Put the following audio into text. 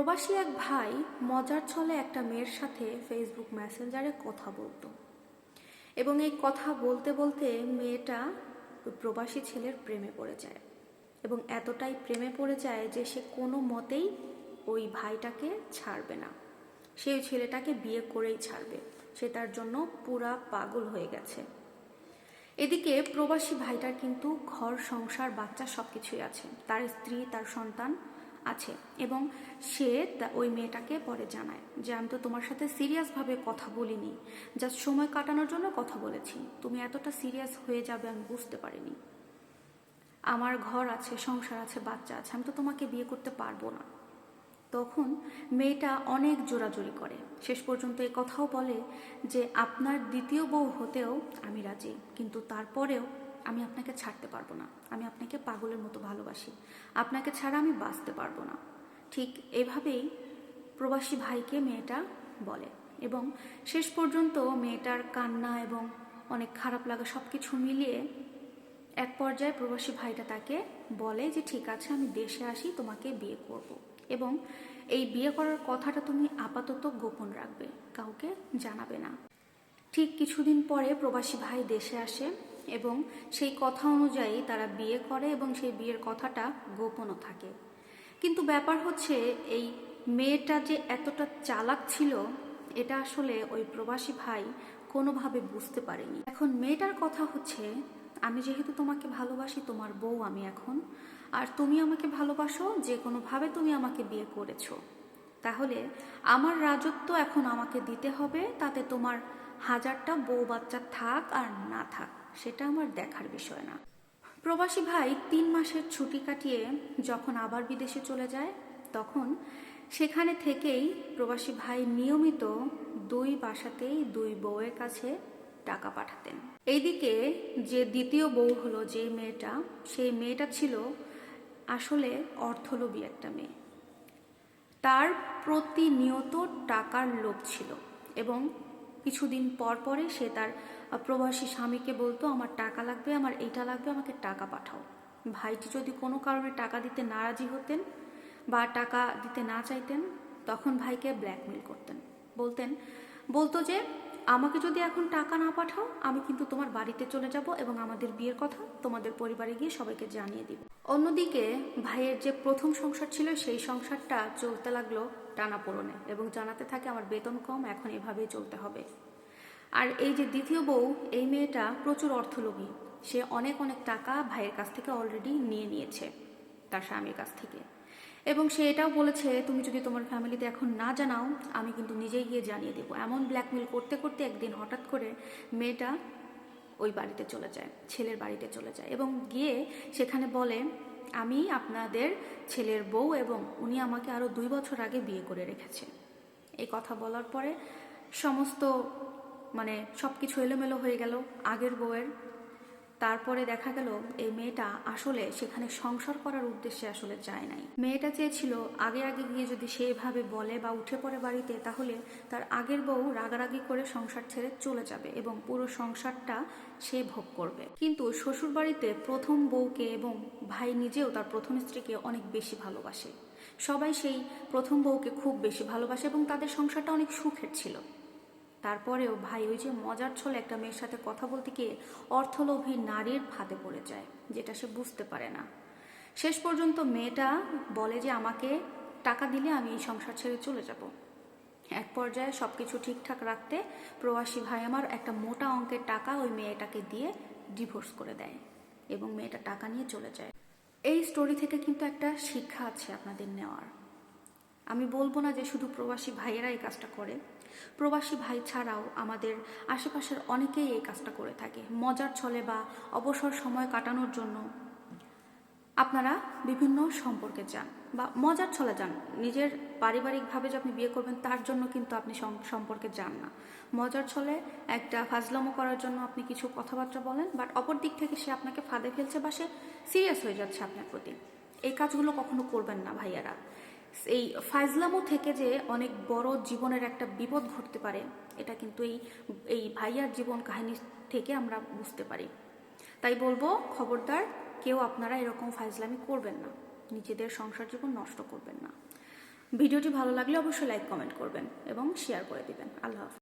প্রবাসী এক ভাই মজার ছলে একটা মেয়ের সাথে ফেসবুক মেসেঞ্জারে কথা বলতো। এবং এই কথা বলতে বলতে মেয়েটা প্রবাসী ছেলের প্রেমে পড়ে যায়। এবং এতটাই প্রেমে পড়ে যায় যে সে কোনো মতেই ওই ভাইটাকে ছাড়বে না। সে ওই ছেলেটাকে বিয়ে করেই ছাড়বে। সে তার জন্য পুরা পাগল হয়ে গেছে। এদিকে প্রবাসী ভাইটার কিন্তু ঘর, সংসার, বাচ্চা সব কিছুই আছে। তার স্ত্রী, তার সন্তান আছে এবং সে ওই মেয়েটাকে পরে জানায় যে আমি তো তোমার সাথে সিরিয়াসভাবে কথা বলিনি, জাস্ট সময় কাটানোর জন্য কথা বলেছি। তুমি এতটা সিরিয়াস হয়ে যাবে আমি বুঝতে পারিনি। আমার ঘর আছে, সংসার আছে, বাচ্চা আছে, আমি তো তোমাকে বিয়ে করতে পারব না। তখন মেয়েটা অনেক জোরাজোরি করে। শেষ পর্যন্ত এই কথাও বলে যে, আপনার দ্বিতীয় বউ হতেও আমি রাজি, কিন্তু তারপরেও আমি আপনাকে ছাড়তে পারব না। আমি আপনাকে পাগলের মতো ভালোবাসি। আপনাকে ছাড়া আমি বাঁচতে পারব না। ঠিক এভাবেই প্রবাসী ভাইকে মেয়েটা বলে এবং শেষ পর্যন্ত মেয়েটার কান্না এবং অনেক খারাপ লাগা সব কিছু মিলিয়ে এক পর্যায়ে প্রবাসী ভাইটা তাকে বলে যে, ঠিক আছে, আমি দেশে আসি, তোমাকে বিয়ে করব। এবং এই বিয়ে করার কথাটা তুমি আপাতত গোপন রাখবে, কাউকে জানাবে না। ঠিক কিছুদিন পরে প্রবাসী ভাই দেশে আসে। এবং সেই কথা অনুযায়ী তারা বিয়ে করে এবং সেই বিয়ের কথাটা গোপনও থাকে। কিন্তু ব্যাপার হচ্ছে, এই মেয়েটা যে এতটা চালাক ছিল, এটা আসলে ওই প্রবাসী ভাই কোনোভাবে বুঝতে পারেনি। এখন মেয়েটার কথা হচ্ছে, আমি যেহেতু তোমাকে ভালোবাসি, তোমার বউ আমি এখন, আর তুমি আমাকে ভালোবাসো, যে কোনোভাবে তুমি আমাকে বিয়ে করেছ, তাহলে আমার রাজত্ব এখন আমাকে দিতে হবে, তাতে তোমার হাজারটা বউ বাচ্চা থাক আর না থাক। সেটা আমার দেখার বিষয় না। প্রবাসী ভাই তিন মাসের ছুটি কাটিয়ে যখন আবার বিদেশে চলে যায়, তখন সেখানে থেকেই প্রবাসী ভাই নিয়মিত দুই বাসাতেই দুই বউয়ের কাছে টাকা পাঠাতেন। এইদিকে যে দ্বিতীয় বউ হলো, যে মেয়েটা, সেই মেয়েটা ছিল আসলে অর্থলোভী একটা মেয়ে। তার প্রতিনিয়ত টাকার লোভ ছিল এবং কিছুদিন পর পরে সে তার প্রবাসী স্বামীকে বলতো, আমার টাকা লাগবে, আমার এইটা লাগবে, আমাকে টাকা পাঠাও। ভাইটি যদি কোনো কারণে টাকা দিতে নারাজি হতেন বা টাকা দিতে না চাইতেন, তখন ভাইকে ব্ল্যাকমেল করতেন। বলতেন, বলতো যে, আমাকে যদি এখন টাকা না পাঠাও, আমি কিন্তু তোমার বাড়িতে চলে যাব এবং আমাদের বিয়ের কথা তোমাদের পরিবারে গিয়ে সবাইকে জানিয়ে দিব। অন্যদিকে ভাইয়ের যে প্রথম সংসার ছিল, সেই সংসারটা চলতে লাগল টানাপোড়নে এবং জানাতে থাকে আমার বেতন কম, এখন এভাবেই চলতে হবে। আর এই যে দ্বিতীয় বউ, এই মেয়েটা প্রচুর অর্থলোভী। সে অনেক অনেক টাকা ভাইয়ের কাছ থেকে অলরেডি নিয়ে নিয়েছে, তার স্বামীর কাছ থেকে। এবং সে এটাও বলেছে, তুমি যদি তোমার ফ্যামিলিতে এখন না জানাও, আমি কিন্তু নিজেই গিয়ে জানিয়ে দেবো। এমন ব্ল্যাকমেল করতে করতে একদিন হঠাৎ করে মেয়েটা ওই বাড়িতে চলে যায়, ছেলের বাড়িতে চলে যায় এবং গিয়ে সেখানে বলে আমি আপনাদের ছেলের বউ এবং উনি আমাকে আরও দুই বছর আগে বিয়ে করে রেখেছে। এই কথা বলার পরে সমস্ত মানে সব কিছু এলোমেলো হয়ে গেল। আগের বউয়ের তারপরে দেখা গেল এই মেয়েটা আসলে সেখানে সংসার করার উদ্দেশ্যে আসলে যায় নাই। মেয়েটা চেয়েছিল, আগে আগে গিয়ে যদি সে এভাবে বলে বা উঠে পড়ে বাড়িতে, তাহলে তার আগের বউ রাগারাগি করে সংসার ছেড়ে চলে যাবে এবং পুরো সংসারটা সে ভোগ করবে। কিন্তু শ্বশুর বাড়িতে প্রথম বউকে এবং ভাই নিজেও তার প্রথম স্ত্রীকে অনেক বেশি ভালোবাসে। সবাই সেই প্রথম বউকে খুব বেশি ভালোবাসে এবং তাদের সংসারটা অনেক সুখের ছিল। তারপরেও ভাই ওই যে মজার ছলে একটা মেয়ের সাথে কথা বলতে গিয়ে অর্থলোভী নারীর ফাঁদে পড়ে যায়, যেটা সে বুঝতে পারে না। শেষ পর্যন্ত মেয়েটা বলে যে, আমাকে টাকা দিলে আমি এই সংসার ছেড়ে চলে যাব। এক পর্যায়ে সব কিছু ঠিকঠাক রাখতে প্রবাসী ভাই আমার একটা মোটা অঙ্কের টাকা ওই মেয়েটাকে দিয়ে ডিভোর্স করে দেয় এবং মেয়েটা টাকা নিয়ে চলে যায়। এই স্টোরি থেকে কিন্তু একটা শিক্ষা আছে আপনাদের নেওয়ার। আমি বলব না যে শুধু প্রবাসী ভাইয়েরা এই কাজটা করে। প্রবাসী ভাই ছাড়াও আমাদের আশেপাশের অনেকেই এই কাজটা করে থাকে। মজার ছলে বা অবসর সময় কাটানোর জন্য আপনারা বিভিন্ন সম্পর্কে যান বা মজার ছলে যান। নিজের পারিবারিকভাবে যে আপনি বিয়ে করবেন, তার জন্য কিন্তু আপনি সম্পর্কে যান না। মজার ছলে একটা ফাজলামো করার জন্য আপনি কিছু কথাবার্তা বলেন বাট অপর দিক থেকে সে আপনাকে ফাঁদে ফেলছে বা সে সিরিয়াস হয়ে যাচ্ছে আপনার প্রতি। এই কাজগুলো কখনো করবেন না ভাইয়ারা। এই ফাজলামো থেকে যে অনেক বড় জীবনের একটা বিপদ ঘটতে পারে, এটা কিন্তু এই এই ভাইয়ার জীবন কাহিনী থেকে আমরা বুঝতে পারি। তাই বলব, খবরদার, কেউ আপনারা এরকম ফাইজলামি করবেন না। নিজেদের সংসার জীবন নষ্ট করবেন না। ভিডিওটি ভালো লাগলে অবশ্যই লাইক কমেন্ট করবেন এবং শেয়ার করে দিবেন। আল্লাহ হাফিজ।